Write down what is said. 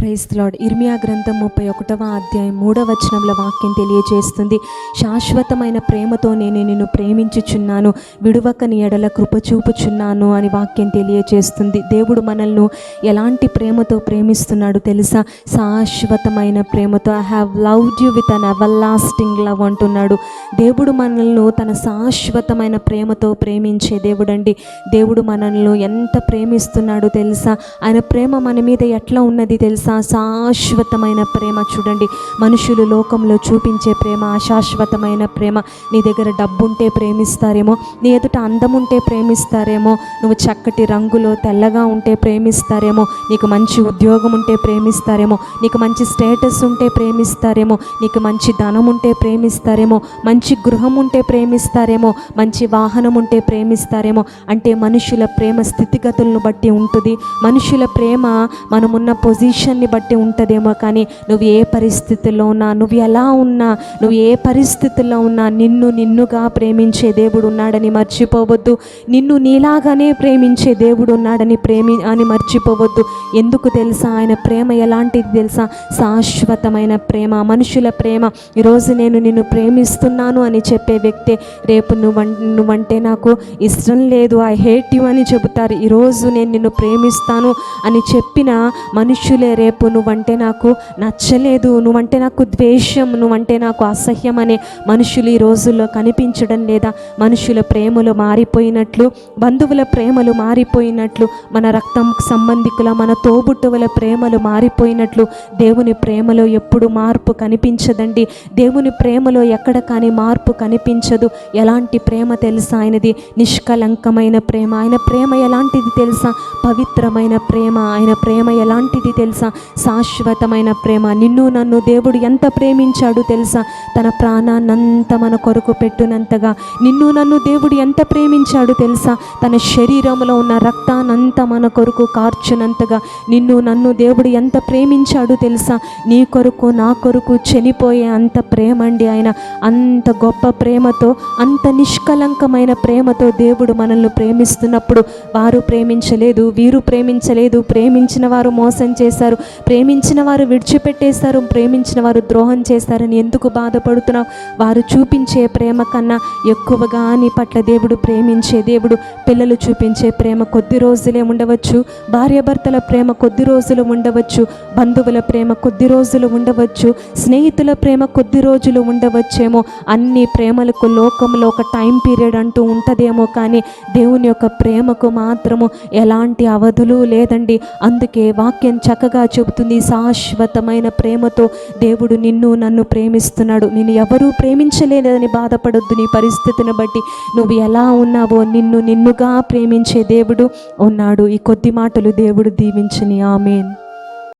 Praise ఇర్మియా గ్రంథం ముప్పై ఒకటవ అధ్యాయం మూడవ వచనంలో వాక్యం తెలియజేస్తుంది. శాశ్వతమైన ప్రేమతో నేను నిన్ను ప్రేమించుచున్నాను. విడువక నీ ఎడల కృపచూపుచున్నాను అని వాక్యం తెలియజేస్తుంది. దేవుడు మనల్ని ఎలాంటి ప్రేమతో ప్రేమిస్తున్నాడు తెలుసా? శాశ్వతమైన ప్రేమతో. I have loved you with an everlasting love అంటున్నాడు. దేవుడు మనల్ని తన శాశ్వతమైన ప్రేమతో ప్రేమించే దేవుడండి. దేవుడు మనల్ని ఎంత ప్రేమిస్తున్నాడో తెలుసా? ఆయన ప్రేమ మన మీద ఎట్లా ఉన్నది తెలుసా? శాశ్వతమైన ప్రేమ చూడండి. మనుషులు లోకంలో చూపించే ప్రేమ అశాశ్వతమైన ప్రేమ. నీ దగ్గర డబ్బు ఉంటే ప్రేమిస్తారేమో నీ ఎదుట అందం ఉంటే ప్రేమిస్తారేమో నువ్వు చక్కటి రంగులో తెల్లగా ఉంటే ప్రేమిస్తారేమో నీకు మంచి ఉద్యోగం ఉంటే ప్రేమిస్తారేమో నీకు మంచి స్టేటస్ ఉంటే ప్రేమిస్తారేమో నీకు మంచి ధనం ఉంటే ప్రేమిస్తారేమో మంచి గృహం ఉంటే ప్రేమిస్తారేమో మంచి వాహనం ఉంటే ప్రేమిస్తారేమో. అంటే మనుషుల ప్రేమ స్థితిగతులను బట్టి ఉంటుంది. మనుషుల ప్రేమ మనమున్న పొజిషన్ విషయాన్ని బట్టి ఉంటుందేమో కానీ నువ్వు ఏ పరిస్థితుల్లో ఉన్నా నువ్వు ఎలా ఉన్నా నువ్వు ఏ పరిస్థితుల్లో ఉన్నా నిన్ను నిన్నుగా ప్రేమించే దేవుడు ఉన్నాడని మర్చిపోవద్దు. నిన్ను నీలాగానే ప్రేమించే దేవుడు ఉన్నాడని ప్రేమి అని మర్చిపోవద్దు. ఎందుకు తెలుసా? ఆయన ప్రేమ ఎలాంటిది తెలుసా? శాశ్వతమైన ప్రేమ మనుషుల ప్రేమ. ఈరోజు నేను నిన్ను ప్రేమిస్తున్నాను అని చెప్పే వ్యక్తే రేపు నువ్వు నువ్వంటే నాకు ఇష్టం లేదు ఐ హేట్ యు అని చెబుతారు. ఈరోజు నేను నిన్ను ప్రేమిస్తాను అని చెప్పిన మనుషులే రేపు నువ్వంటే నాకు నచ్చలేదు నువ్వంటే నాకు ద్వేషం నువ్వంటే నాకు అసహ్యం అనే మనుషులు ఈ రోజుల్లో కనిపించడం లేదా మనుషుల ప్రేమలు మారిపోయినట్లు బంధువుల ప్రేమలు మారిపోయినట్లు మన రక్తం సంబంధికుల మన తోబుట్టువుల ప్రేమలు మారిపోయినట్లు దేవుని ప్రేమలో ఎప్పుడు మార్పు కనిపించదండి. దేవుని ప్రేమలో ఎక్కడ కానీ మార్పు కనిపించదు. ఎలాంటి ప్రేమ తెలుసా? ఆయనది నిష్కలంకమైన ప్రేమ. ఆయన ప్రేమ ఎలాంటిది తెలుసా? పవిత్రమైన ప్రేమ. ఆయన ప్రేమ ఎలాంటిది తెలుసా? శాశ్వతమైన ప్రేమ. నిన్ను నన్ను దేవుడు ఎంత ప్రేమించాడు తెలుసా? తన ప్రాణాన్నంత మన కొరకు పెట్టునంతగా నిన్ను నన్ను దేవుడు ఎంత ప్రేమించాడు తెలుసా? తన శరీరంలో ఉన్న రక్తానంతా మన కొరకు కార్చునంతగా నిన్ను నన్ను దేవుడు ఎంత ప్రేమించాడు తెలుసా? నీ కొరకు నా కొరకు చనిపోయే అంత ప్రేమ అండి ఆయన. అంత గొప్ప ప్రేమతో అంత నిష్కలంకమైన ప్రేమతో దేవుడు మనల్ని ప్రేమిస్తున్నప్పుడు వారు ప్రేమించలేదు వీరు ప్రేమించలేదు. ప్రేమించిన వారు మోసం చేశారు ప్రేమించిన వారు విడిచిపెట్టేశారు ప్రేమించిన వారు ద్రోహం చేశారని ఎందుకు బాధ బాధపడుతున్నావు. వారు చూపించే ప్రేమ కన్నా ఎక్కువగా నీ పట్ల దేవుడు ప్రేమించే దేవుడు పిల్లలు చూపించే ప్రేమ కొద్ది రోజులే ఉండవచ్చు. భార్యాభర్తల ప్రేమ కొద్ది రోజులు ఉండవచ్చు. బంధువుల ప్రేమ కొద్ది రోజులు ఉండవచ్చు. స్నేహితుల ప్రేమ కొద్ది రోజులు ఉండవచ్చేమో. అన్ని ప్రేమలకు లోకంలో ఒక టైం పీరియడ్ అంటూ ఉంటుందేమో కానీ దేవుని యొక్క ప్రేమకు మాత్రము ఎలాంటి అవధులు లేదండి. అందుకే వాక్యం చక్కగా చెబుతుంది. శాశ్వతమైన ప్రేమతో దేవుడు నిన్ను నన్ను ప్రేమిస్తున్నాడు. నిన్ను ఎవరూ ప్రేమించలేదని బాధపడొద్దు. నీ పరిస్థితిని బట్టి నువ్వు ఎలా ఉన్నావో నిన్ను నిన్నుగా ప్రేమించే దేవుడు ఉన్నాడు. ఈ కొద్ది మాటలు దేవుడు దీవించని. ఆమెన్.